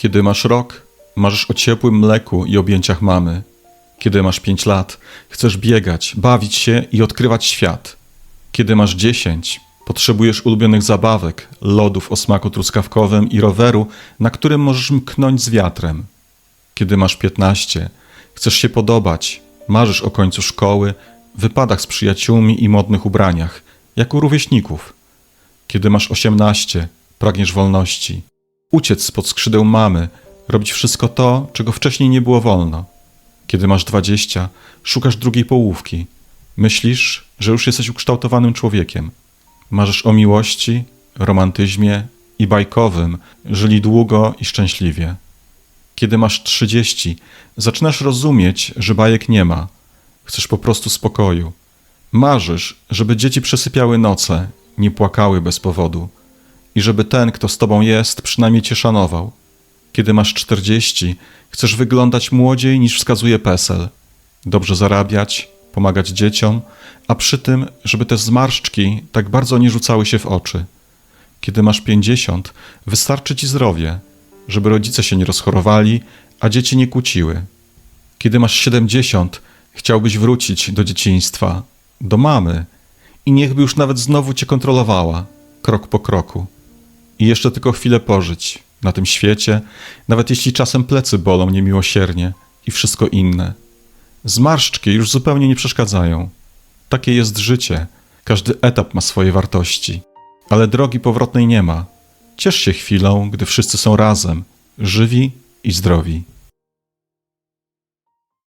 Kiedy masz rok, marzysz o ciepłym mleku i objęciach mamy. Kiedy masz pięć lat, chcesz biegać, bawić się i odkrywać świat. Kiedy masz dziesięć, potrzebujesz ulubionych zabawek, lodów o smaku truskawkowym i roweru, na którym możesz mknąć z wiatrem. Kiedy masz piętnaście, chcesz się podobać, marzysz o końcu szkoły, wypadach z przyjaciółmi i modnych ubraniach, jak u rówieśników. Kiedy masz osiemnaście, pragniesz wolności. Uciec spod skrzydeł mamy, robić wszystko to, czego wcześniej nie było wolno. Kiedy masz dwadzieścia, szukasz drugiej połówki. Myślisz, że już jesteś ukształtowanym człowiekiem. Marzysz o miłości, romantyzmie i bajkowym, żyli długo i szczęśliwie. Kiedy masz trzydzieści, zaczynasz rozumieć, że bajek nie ma. Chcesz po prostu spokoju. Marzysz, żeby dzieci przesypiały noce, nie płakały bez powodu i żeby ten, kto z tobą jest, przynajmniej cię szanował. Kiedy masz czterdzieści, chcesz wyglądać młodziej niż wskazuje PESEL. Dobrze zarabiać, pomagać dzieciom, a przy tym, żeby te zmarszczki tak bardzo nie rzucały się w oczy. Kiedy masz pięćdziesiąt, wystarczy ci zdrowie, żeby rodzice się nie rozchorowali, a dzieci nie kłóciły. Kiedy masz siedemdziesiąt, chciałbyś wrócić do dzieciństwa, do mamy i niechby już nawet znowu cię kontrolowała, krok po kroku. I jeszcze tylko chwilę pożyć na tym świecie, nawet jeśli czasem plecy bolą niemiłosiernie i wszystko inne. Zmarszczki już zupełnie nie przeszkadzają. Takie jest życie. Każdy etap ma swoje wartości. Ale drogi powrotnej nie ma. Ciesz się chwilą, gdy wszyscy są razem, żywi i zdrowi.